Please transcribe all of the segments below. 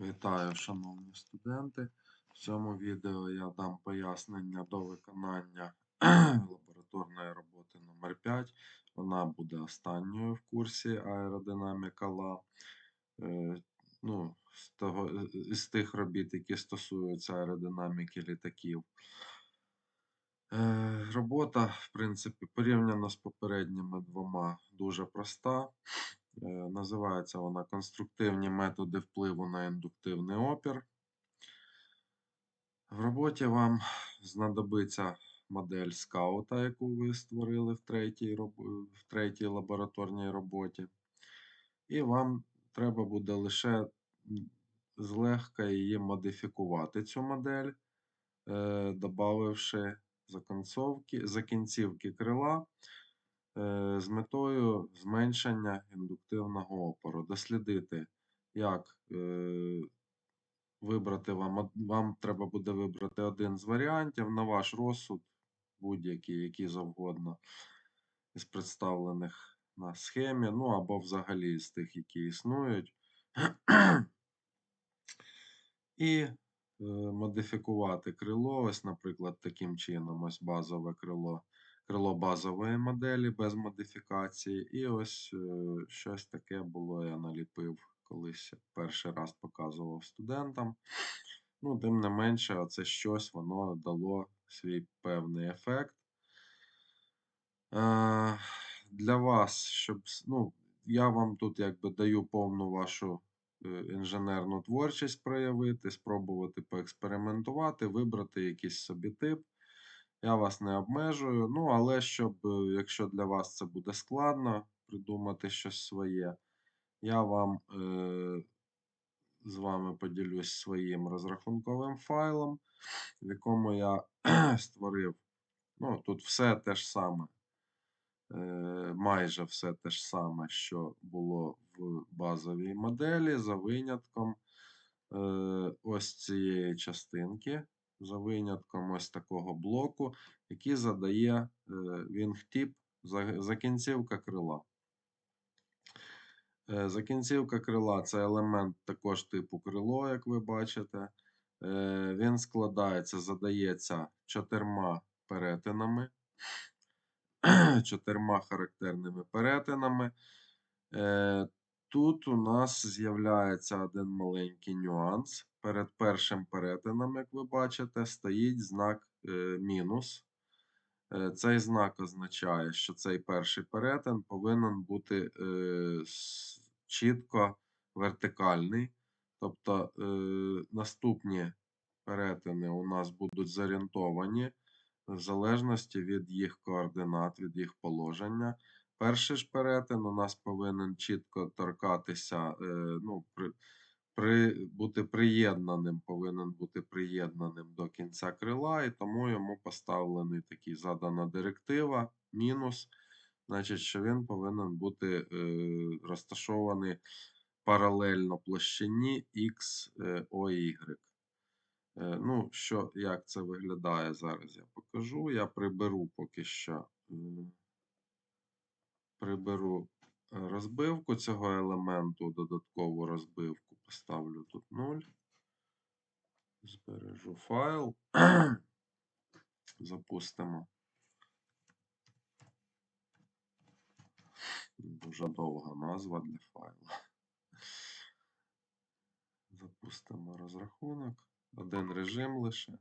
Вітаю, шановні студенти. В цьому відео я дам пояснення до виконання лабораторної роботи номер 5 Вона буде останньою в курсі аеродинаміка ЛА. Е, Ну, з, того, з тих робіт, які стосуються аеродинаміки літаків. Е, Робота, в принципі, порівняно з попередніми двома, дуже проста. Е, Називається вона конструктивні методи впливу на індуктивний опір. В роботі вам знадобиться модель скаута, яку ви створили в третій, в третій лабораторній роботі. І вам треба буде лише злегка її модифікувати, цю модель, е, закінцовки, закінцівки крила е, з метою зменшення індуктивного опору. Дослідити, як е, вибрати вам, вам треба буде вибрати один з варіантів на ваш розсуд, будь-який, який завгодно, із представлених на схемі, ну або взагалі з тих, які існують. І е, модифікувати крило, ось, наприклад, таким чином, ось базове крило, крило базової моделі без модифікації. І ось е, щось таке було, я наліпив колись перший раз показував студентам. Ну, тим не менше, оце щось воно дало свій певний ефект. Е, Для вас, щоб, ну, я вам тут якби даю повну вашу е, інженерну творчість проявити, спробувати поекспериментувати, вибрати якийсь собі тип. Я вас не обмежую. Ну, але щоб, е, якщо для вас це буде складно придумати щось своє, я вам е, з вами поділюсь своїм розрахунковим файлом, в якому я створив. Ну, тут все те ж саме. Е, майже все те ж саме, що було в базовій моделі, за винятком е, ось цієї частинки, за винятком ось такого блоку, який задає е, за- закінцівка крила. Е, Закінцівка крила це елемент також типу крило, як ви бачите. Е, Він складається, задається чотирма перетинами чотирма характерними перетинами. Тут у нас з'являється один маленький нюанс. Перед першим перетином, як ви бачите, стоїть знак е, мінус. Е, Цей знак означає, що цей перший перетин повинен бути е, чітко вертикальний. Тобто наступні перетини у нас будуть зорієнтовані в залежності від їх координат, від їх положення. Перший ж перетин у нас повинен чітко торкатися, е, ну, при, при, бути приєднаним, повинен бути приєднаним до кінця крила, і тому йому поставлений такий задана директива, мінус, значить, що він повинен бути е, розташований паралельно площині X, OY. Е, Ну, що, як це виглядає зараз, я покажу. Я приберу поки що е, приберу е, розбивку цього елементу, додаткову розбивку, поставлю тут 0. Збережу файл. Запустимо. Дуже довга назва для файлу. Запустимо розрахунок. Один режим лише,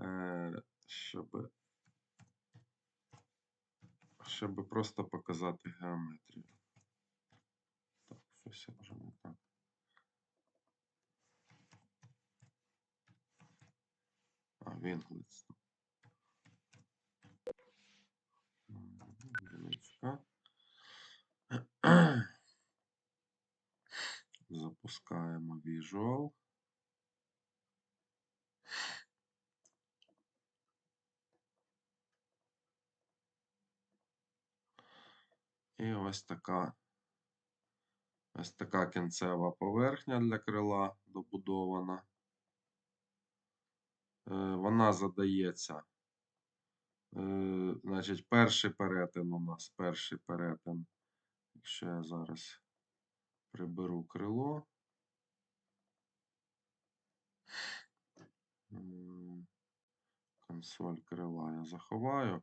е, щоб, щоб просто показати геометрію. Так, щось я вже не так. А, Вінглиц. Одиничка. Запускаємо Visual. І ось така ось така кінцева поверхня для крила добудована. Е, вона задається. Е, значить, перший перетин у нас, перший перетин. Якщо я зараз приберу крило. Консоль крила я заховаю.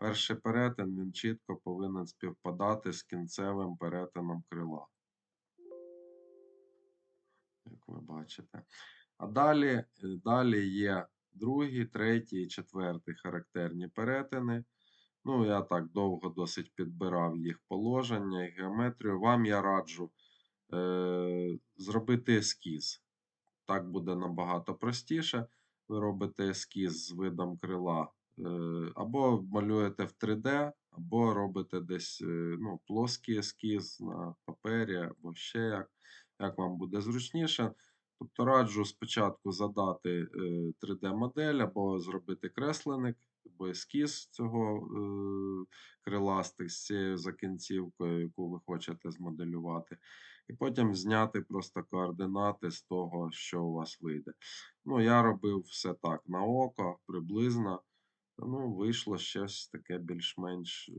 Перший перетин він чітко повинен співпадати з кінцевим перетином крила. Як ви бачите. А далі, е, далі є другий, третій і четвертий характерні перетини. Ну, я так довго досить підбирав їх положення і геометрію. Вам я раджу е, зробити ескіз. Так буде набагато простіше. Ви робите ескіз з видом крила, або малюєте в 3D, або робите десь е, ну, плоский ескіз на папері, або ще як, як вам буде зручніше. Тобто раджу спочатку задати 3D-модель, або зробити кресленик, або ескіз цього е, криластих з цією закінцівкою, яку ви хочете змоделювати. І потім зняти просто координати з того, що у вас вийде. Ну, я робив все так на око, приблизно. Ну, вийшло щось таке більш-менш е,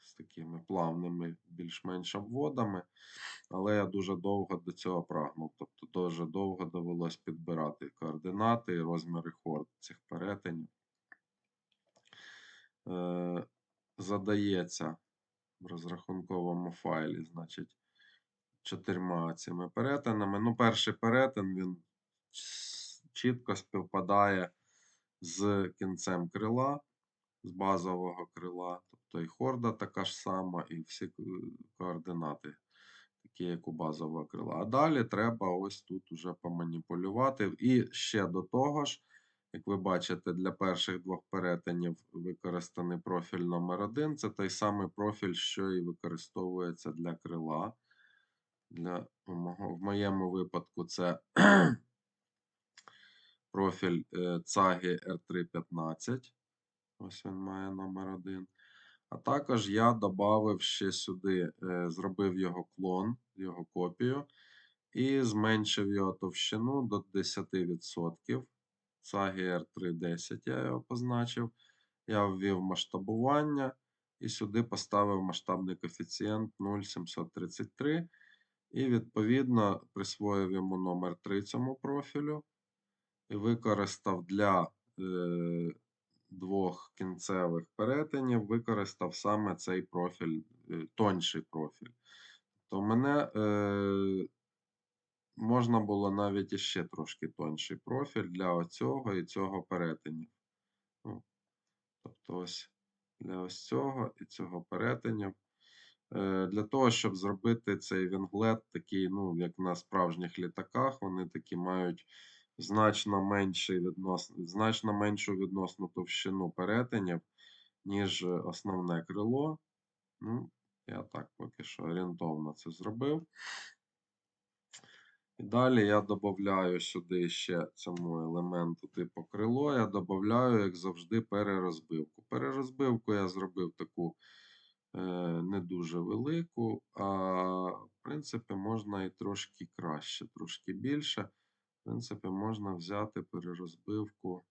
з такими плавними, більш-менш обводами. Але я дуже довго до цього прагнув. Тобто дуже довго довелось підбирати координати і розміри хорд цих перетинів. Е, задається в розрахунковому файлі, значить, чотирма цими перетинами. Ну, перший перетин він чітко співпадає з кінцем крила, з базового крила. Тобто і хорда така ж сама, і всі координати, такі, як у базового крила. А далі треба ось тут уже поманіпулювати. І ще до того ж, як ви бачите, для перших двох перетинів використаний профіль номер 1 Це той самий профіль, що і використовується для крила. Для, в моєму випадку це профіль е, цаги R315. Ось він має номер 1. А також я додав ще сюди, е, зробив його клон, його копію, і зменшив його товщину до 10%. Цаги R310 я його позначив. Я ввів масштабування і сюди поставив масштабний коефіцієнт 0,733. І відповідно присвоїв йому номер 3 цьому профілю використав для е, двох кінцевих перетинів, використав саме цей профіль, е, тонший профіль. То мене е, можна було навіть іще трошки тонший профіль для оцього і цього перетинів. Ну, тобто ось для ось цього і цього перетинів. Е, Для того, щоб зробити цей вінглет такий, ну, як на справжніх літаках, вони такі мають значно, менший віднос, значно меншу відносну товщину перетинів, ніж основне крило. Ну, я так поки що орієнтовно це зробив. І далі я додаю сюди ще цьому елементу типу крило, я додаю, як завжди, перерозбивку. Перерозбивку я зробив таку е, не дуже велику, а в принципі можна і трошки краще, трошки більше. Принципі, можна взяти перерозбивку,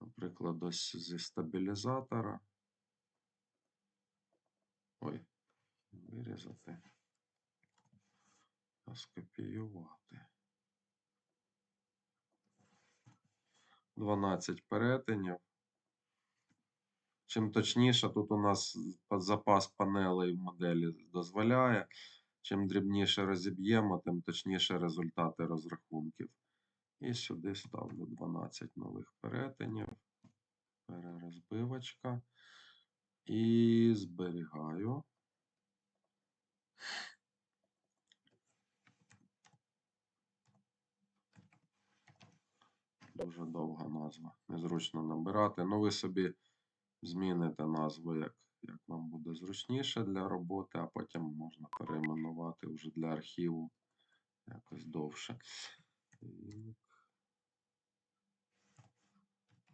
наприклад, ось зі стабілізатора. Ой, вирізати. та Скопіювати. 12 перетинів. Чим точніше, тут у нас запас панелей в моделі дозволяє. Чим дрібніше розіб'ємо, тим точніше результати розрахунків. І сюди ставлю 12 нових перетинів. Перерозбивочка. І зберігаю. Дуже довга назва. Незручно набирати. Ну, ви собі зміните назву, як, як вам буде зручніше для роботи, а потім можна перейменувати вже для архіву якось довше.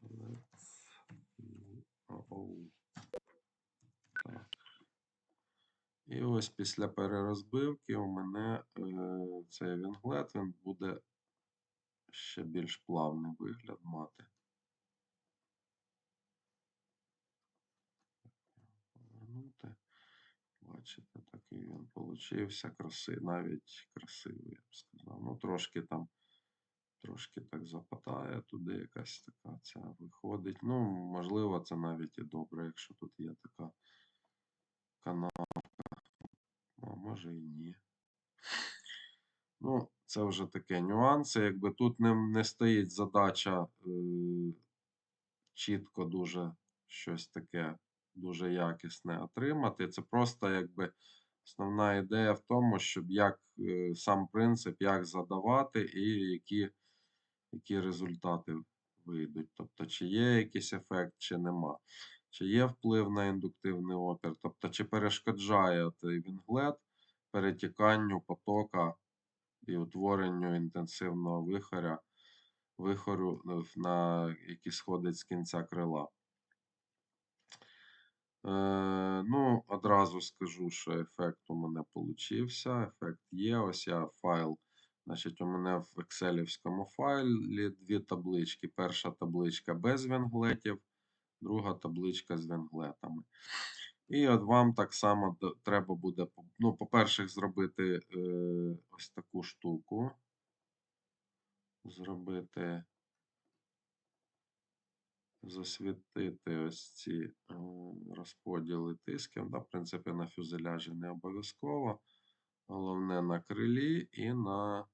Let's Так. І ось після перерозбивки у мене е, цей вінглет він буде ще більш плавний вигляд мати. Бачите, такий він получився красивий, навіть красивий, я б сказав. Ну, трошки там Трошки так западає, туди якась така ця виходить. Ну, можливо, це навіть і добре, якщо тут є така канавка. А може і ні. Ну, це вже таке нюанси. Якби тут не, не стоїть задача е, чітко дуже щось таке дуже якісне отримати. Це просто якби основна ідея в тому, щоб як е, сам принцип, як задавати і які, які результати вийдуть. Тобто, чи є якийсь ефект, чи нема. Чи є вплив на індуктивний опір, тобто, чи перешкоджає той вінглет перетіканню потока і утворенню інтенсивного вихоря, вихору, е, на, який сходить з кінця крила. Е, ну, одразу скажу, що ефект у мене получився. Ефект є. Ось я файл. Значить, у мене в екселівському файлі дві таблички. Перша табличка без вінглетів, друга табличка з вінглетами. І от вам так само треба буде, ну, по-перше, зробити е, ось таку штуку. Зробити, засвітити ось ці е, розподіли тисків. Да, в принципі, на фюзеляжі не обов'язково. Головне на крилі і на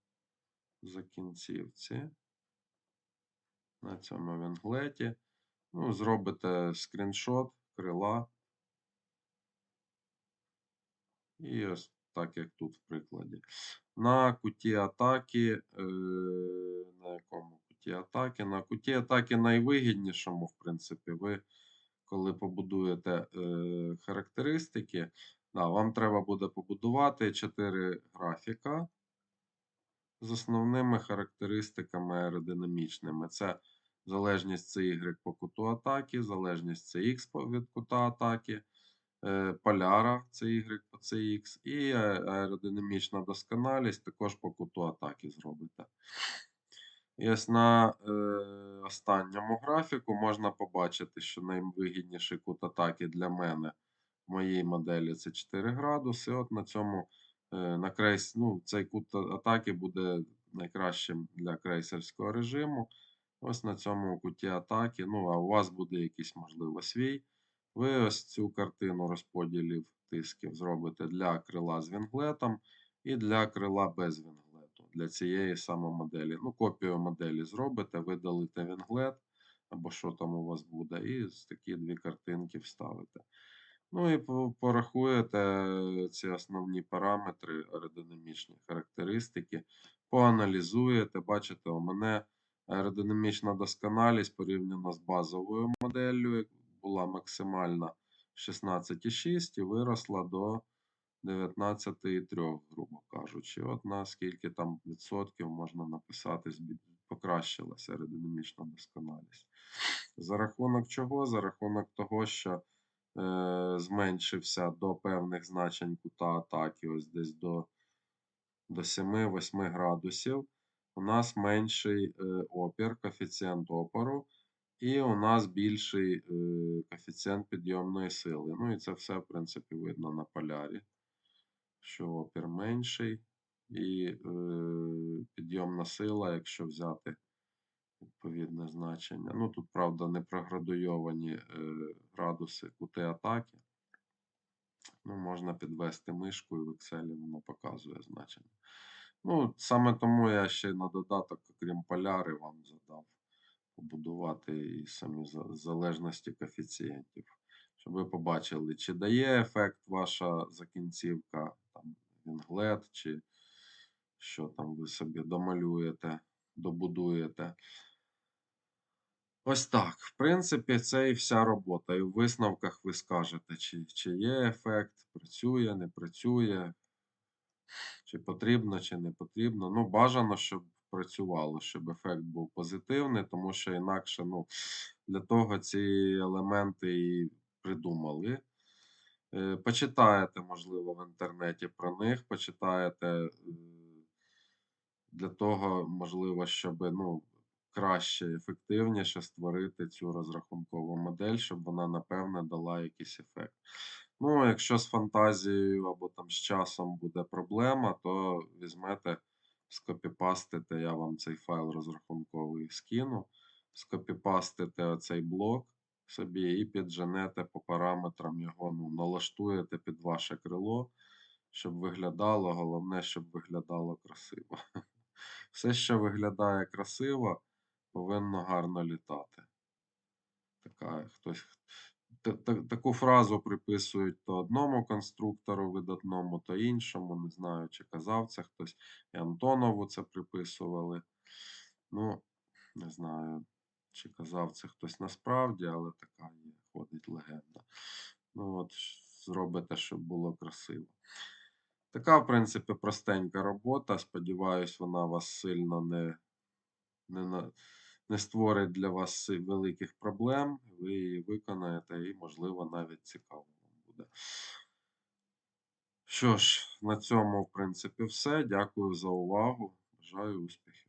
закінцівці. На цьому вінглеті. Ну, зробите скріншот крила. І ось так, як тут в прикладі. На куті атаки, е, на якому куті атаки? На куті атаки найвигіднішому, в принципі, ви, коли побудуєте е, характеристики, да, вам треба буде побудувати 4 графіка з основними характеристиками аеродинамічними. Це залежність CY по куту атаки, залежність CX по- від кута атаки, е, поляра CY по CX і аеродинамічна досконалість також по куту атаки зробите. І ось на е, останньому графіку можна побачити, що найвигідніший кут атаки для мене в моїй моделі це 4 градуси. От на цьому е, на крейс, ну, цей кут атаки буде найкращим для крейсерського режиму. Ось на цьому куті атаки. Ну, а у вас буде якийсь, можливо, свій. Ви ось цю картину розподілів тисків зробите для крила з вінглетом і для крила без вінглету. Для цієї саме моделі. Ну, копію моделі зробите, видалите вінглет, або що там у вас буде, і такі дві картинки вставите. Ну і по- порахуєте ці основні параметри, аеродинамічні характеристики, поаналізуєте. Бачите, у мене аеродинамічна досконалість порівняно з базовою моделлю, була максимальна 16,6 і виросла до 19,3, грубо кажучи. От на скільки там відсотків можна написати, покращилася аеродинамічна досконалість. За рахунок чого? За рахунок того, що е, зменшився до певних значень кута атаки, ось десь до, до 7-8 градусів. У нас менший е, опір, коефіцієнт опору, і у нас більший е, коефіцієнт підйомної сили. Ну і це все, в принципі, видно на полярі, що опір менший, і е, підйомна сила, якщо взяти відповідне значення. Ну, тут, правда, не проградуйовані е, градуси кути атаки. Ну, можна підвести мишку і в Excel воно показує значення. Ну, саме тому я ще на додаток, окрім поляри, вам задав побудувати і самі залежності коефіцієнтів. Щоб ви побачили, чи дає ефект ваша закінцівка, там, вінглет, чи що там ви собі домалюєте, добудуєте. Ось так. В принципі, це і вся робота. І в висновках ви скажете, чи, чи є ефект, працює, не працює, чи потрібно, чи не потрібно. Ну, бажано, щоб працювало, щоб ефект був позитивний, тому що інакше, ну, для того ці елементи і придумали. Е, Почитаєте, можливо, в інтернеті про них, почитаєте е, для того, можливо, щоб ну, краще, ефективніше створити цю розрахункову модель, щоб вона, напевне, дала якийсь ефект. Ну, якщо з фантазією або там з часом буде проблема, то візьмете скопіпастите, я вам цей файл розрахунковий скину, скопіпастите оцей блок собі і підженете по параметрам його, ну, налаштуєте під ваше крило, щоб виглядало, головне, щоб виглядало красиво. Все, що виглядає красиво, повинно гарно літати. Така, хтось, та- та- таку фразу приписують то одному конструктору видатному, то іншому. Не знаю, чи казав це хтось. І Антонову це приписували. Ну, не знаю, чи казав це хтось насправді, але така є, ходить легенда. Ну, от, зробите, щоб було красиво. Така, в принципі, простенька робота. Сподіваюсь, вона вас сильно не, не, не створить для вас великих проблем. Ви її виконаєте і, можливо, навіть цікаво вам буде. Що ж, на цьому, в принципі, все. Дякую за увагу. Бажаю успіхів.